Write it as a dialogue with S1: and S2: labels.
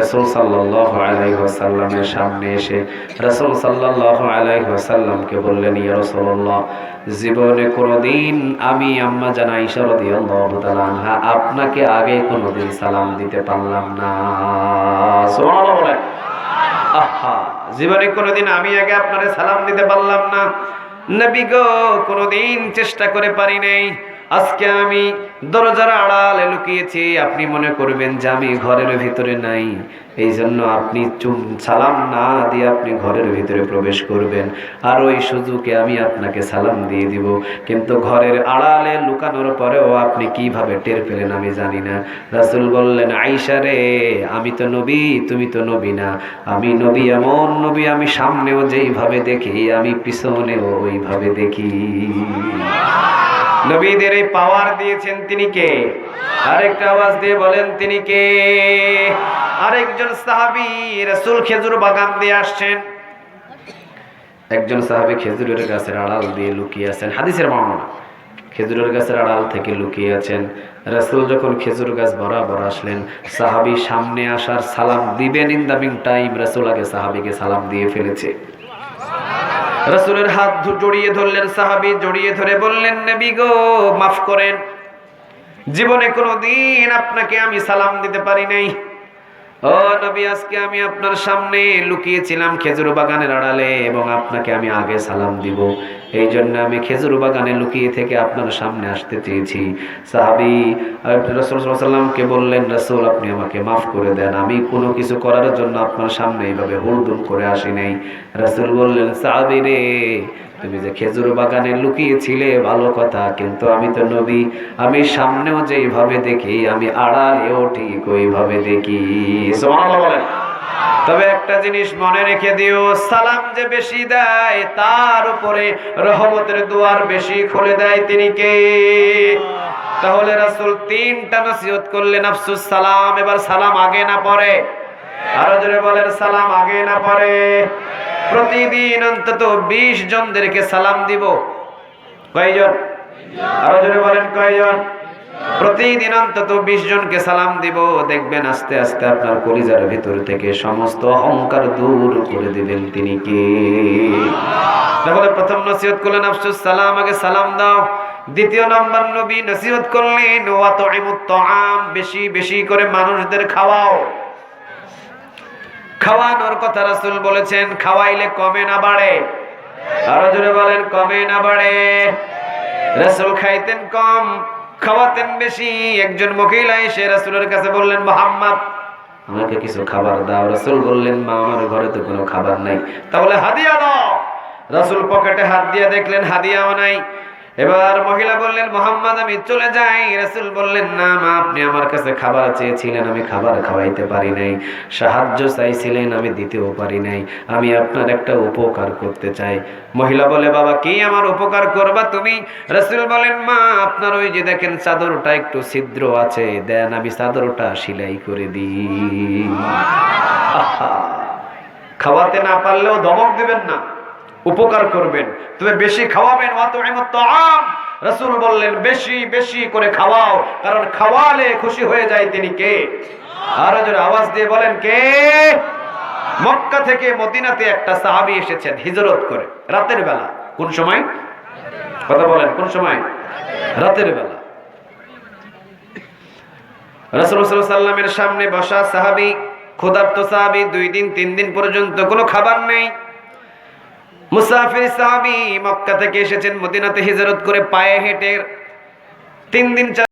S1: রসুল সাল্লাহ সামনে এসে রসুল সাল্লাহ বললেন, ইয়া রসুল্লাহ জীবনে আমি আম্মা আপনাকে আগে কোনোদিন সালাম দিতে পারলাম না। জীবনে কোনোদিন আমি আগে আপনারে সালাম দিতে পারলাম না। নবী গো, কোনোদিন চেষ্টা করে পারি নাই। আজকে আমি দরজার আড়ালে লুকিয়েছি, আপনি মনে করবেন যে আমি ঘরের ভিতরে নাই। এই জন্য আপনি চুম সালাম না দিয়ে আপনি ঘরের ভিতরে প্রবেশ করবেন। আর ওই সুযোগে আমি আপনাকে সালাম দিয়ে দিব। কিন্তু ঘরের আড়ালে লুকানোর পরেও আপনি কীভাবে টের পেলেন আমি জানি না। রাসুল বললেন আইসা রে, আমি তো নবী, তুমি তো নবী না। আমি নবী এমন নবী, আমি সামনেও যেইভাবে দেখি, আমি পিছনেও ওইভাবে দেখি। নবীদের এই পাওয়ার দিয়েছেন তিনি কে? আরেকটা আওয়াজ দিয়ে বলেন, তিনি কে? আরেকজন সাহাবী রাসূল খেজুর বাগান দিয়ে আসছেন। একজন সাহাবী খেজুরের গাছের আড়াল দিয়ে লুকিয়ে আছেন। হাদিসের বর্ণনা খেজুরের গাছের আড়াল থেকে লুকিয়ে আছেন। রাসূল যখন খেজুর গাছ বরাবর আসলেন, সাহাবি সামনে আসার সালাম দিবেন ইন দ্য মিন টাইম রাসূল আগে সাহাবীকে সালাম দিয়ে ফেলেছে। রসুলের হাত জড়িয়ে ধরলেন সাহাবী, জড়িয়ে ধরে বললেন, নেবি গো, মাফ করেন। জীবনে কোনো দিন আপনাকে আমি সালাম দিতে পারি নাই। ও নবী, আজকে আমি আপনার সামনে লুকিয়েছিলাম খেজুর বাগানের আড়ালে এবং আপনাকে আমি আগে সালাম দিব। এই জন্য আমি খেজুর বাগানে লুকিয়ে থেকে আপনার সামনে আসতে চেয়েছি। সাহাবি সাল্লামকে বললেন, রসুল, আপনি আমাকে মাফ করে দেন। আমি কোনো কিছু করার জন্য আপনার সামনে এইভাবে হুড়দুম করে আসি নাই। রসুল বললেন, সাহাবি রে তুমি যে খেজুর বাগানে লুকিয়েছিলে, ভালো কথা, কিন্তু আমি তো নবী। আমি সামনেও যেইভাবে দেখি, আমি আড়ালেও ঠিক ওইভাবে দেখি। তবে একটা জিনিস মনে রেখে দিও, সালাম যে বেশি দেয়, তার উপরে রহমতের দুয়ার বেশি খুলে দেয় তিনি কে? তাহলে রাসূল তিনটা নসিহত করলেন, আফসুস সালাম, এবার সালাম আগে না পরে? আরও জোরে বলেন, সালাম আগে না পরে? প্রতিদিন অন্তত বিশ জনদেরকে সালাম দিব। কয়জন? আরও জোরে বলেন, কয়জন? প্রতিদিন অন্তত বিশ জনকে সালাম দিব। দেখবেন আস্তে আস্তে আপনার কলিজার ভিতর থেকে সমস্ত অহংকার দূর করে দিবেন তিনি কে? তাহলে প্রথম নসিহত করলেন, আফসুস, সালাম, আগে সালাম দাও। দ্বিতীয় নম্বর, নবী নসিহত করলেন ওয়াত বেশি বেশি করে মানুষদের খাওয়াও। খাওয়ানোর কথা রাসূল বলেছেন, খাওয়াইলে কমে না বাড়ে। আরও জোরে বলেন, কমে না বাড়ে। রাসূল খাইতেন কম, খাওয়াতেন বেশি। একজন মহিলা এসে রাসূলের কাছে বললেন, মোহাম্মদ, আমাকে কিছু খাবার দাও। রাসূল বললেন, মা, আমার ঘরে তো কোনো খাবার নাই। তাহলে হাদিয়া দাও। রাসূল পকেটে হাত দিয়ে দেখলেন, হাদিয়াও নাই। এবার মহিলা বললেন মোহাম্মদ আমি চলে যাই। রাসূল বললেন না মা আপনি আমার কাছে খাবার চেয়েছিলেন আমি খাবার খাওয়াইতে পারি নাই। সাহায্য চাইছিলেন আমি দিতেও পারি নাই। আমি আপনার একটা উপকার করতে চাই। মহিলা বলে বাবা কি আমার উপকার করবা তুমি? রাসূল বলেন মা আপনার ওই যে দেখেন চাদরটা একটু ছিদ্র আছে দেন আমি চাদরটা সেলাই করে দিই। খাওয়াতে না পারলেও ধমক দিবেন না। উপকার করবেন। তবে বেশি খাওয়াবেন রসুল বললেন, বেশি বেশি করে খাওয়াও, কারণ খাওয়ালে খুশি হয়ে যায় তিনি কে? আরও জোরে আওয়াজ দিয়ে বলেন, কে? মক্কা থেকে মদিনাতে একটা সাহাবি এসেছেন, হিজরত করে। রাতের বেলা। কোন সময়? কথা বলেন, কোন সময়? রাতের বেলা। সাল্লামের সামনে বসা সাহাবি, ক্ষুধার্ত সাহাবি, দুই দিন, তিন দিন পর্যন্ত কোনো খাবার নেই। মুসাফির সাহাবি মক্কা থেকে এসেছেন মদিনাতে হিজরত করে পায়ে হেঁটে তিন দিন